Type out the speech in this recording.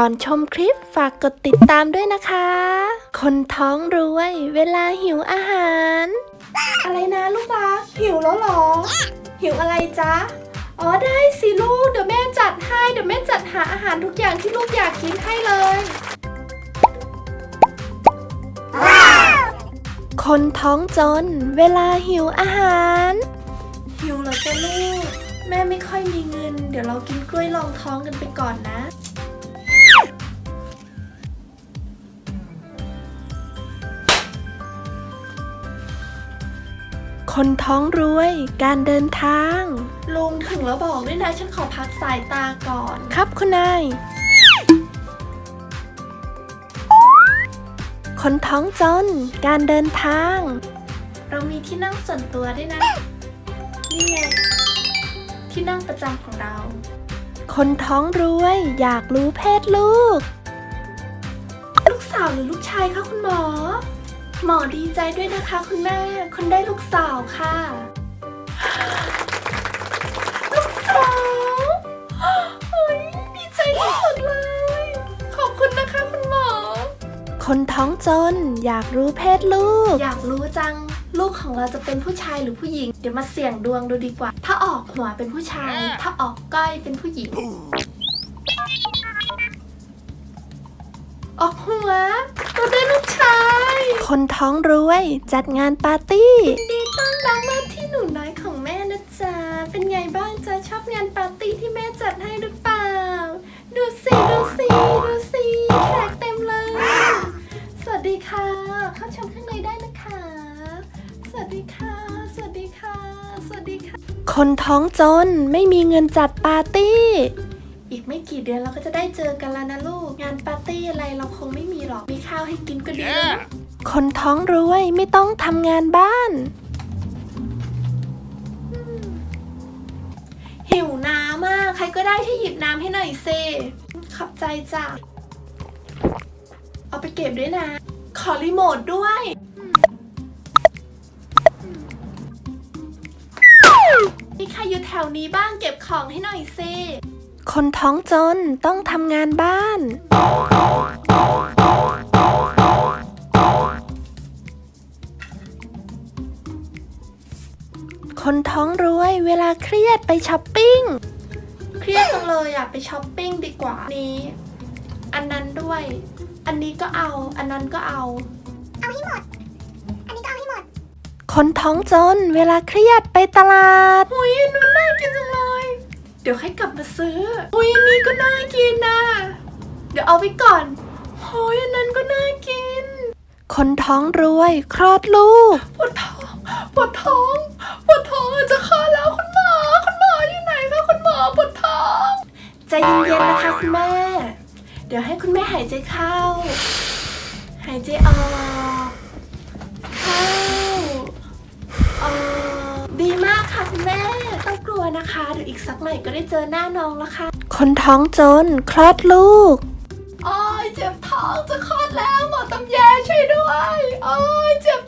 ก่อนชมคลิปฝากกดติดตามด้วยนะคะ คนท้องรวย เวลาหิวอาหาร อะไรนะลูกรักหิวแล้วเหรอ หิวอะไรจ๊ะ อ๋อได้สิลูก เดี๋ยวแม่จัดให้ เดี๋ยวแม่จัดหาอาหารทุกอย่างที่ลูกอยากกินให้เลย คนท้องจน เวลาหิวอาหาร หิวเหรอจ๊ะลูก แม่ไม่ค่อยมีเงิน เดี๋ยวเรากินกล้วยรองท้องกันไปก่อนนะ คนท้องรวย การเดินทาง ลุงถึงแล้วบอกด้วยนะฉันขอพักสายตาก่อน ครับคุณนาย คนท้องจน การเดินทาง เรามีที่นั่งส่วนตัวด้วยนะ นี่ไง ที่นั่งประจำของเรา คนท้องรวย อยากรู้เพศลูก ลูกสาวหรือลูกชายคะคุณหมอ หมอดีใจด้วยนะคะคุณแม่ คุณได้ลูกสาวค่ะ ลูกสาวเฮ้ยดีใจที่สุดเลย ขอบคุณนะคะคุณหมอ คนท้องจนอยากรู้เพศลูก อยากรู้จัง ลูกของเราจะเป็นผู้ชายหรือผู้หญิง เดี๋ยวมาเสี่ยงดวงดูดีกว่า ถ้าออกหัวเป็นผู้ชาย ถ้าออกก้อยเป็นผู้หญิง ออกหัวเราได้ลูกชาย คนท้องรวย จัดงานปาร์ตี้ดีต้อนรับมาที่หนูน้อยของแม่นะจ๊ะ เป็นไงบ้างจ๊ะชอบงานปาร์ตี้ที่แม่จัดให้หรือเปล่า ดูสิดูสิดูสิแขกเต็มเลย สวัสดีค่ะ เข้าชมข้างในได้นะคะ สวัสดีค่ะ สวัสดีค่ะ สวัสดีค่ะ คนท้องจนไม่มีเงินจัดปาร์ตี้ อีกไม่กี่เดือนเราก็จะได้เจอกันแล้วนะลูก งานปาร์ตี้อะไรเราคงไม่มีหรอก มีข้าวให้กินก็ดีแล้วนะคนท้องรวยไม่ต้องทำงานบ้าน หิวน้ำมาก ใครก็ได้ที่หยิบน้ำให้หน่อยเซขอบใจจ้ะ เอาไปเก็บด้วยนะ ขอรีโมทด้วย มีใครอยู่แถวนี้บ้างเก็บของให้หน่อยเซ คนท้องจนต้องทำงานบ้าน คนท้องรวยเวลาเครียดไปช้อปปิ้ง เครียดจังเลยอะไปช้อปปิ้งดีกว่า นี้ อันนั้นด้วย อันนี้ก็เอา อันนั้นก็เอา เอาให้หมด อันนี้ก็เอาให้หมด คนท้องจนเวลาเครียดไปตลาดหุยอันนู้นน่ากินจังเลยเดี๋ยวค่อยกลับมาซื้อหุยอันนี้ก็น่ากินนะเดี๋ยวเอาไว้ก่อนหุยอันนั้นก็น่ากิน คนท้องรวย คลอดลูก ปวดท้องปวดท้องปวดท้องจะคลอดแล้วคุณหมอ คุณหมออยู่ไหนคะคุณหมอปวดท้องใจเย็นๆนะคะคุณแม่ เดี๋ยวให้คุณแม่หายใจเข้า หายใจออก นะคะ เดี๋ยวอีกสักหน่อยก็ได้เจอหน้าน้องแล้วค่ะ คนท้องจนคลอดลูกโอ้ยเจ็บท้องจะคลอดแล้วหมอตำแยช่วยด้วยโอ้ยเจ็บ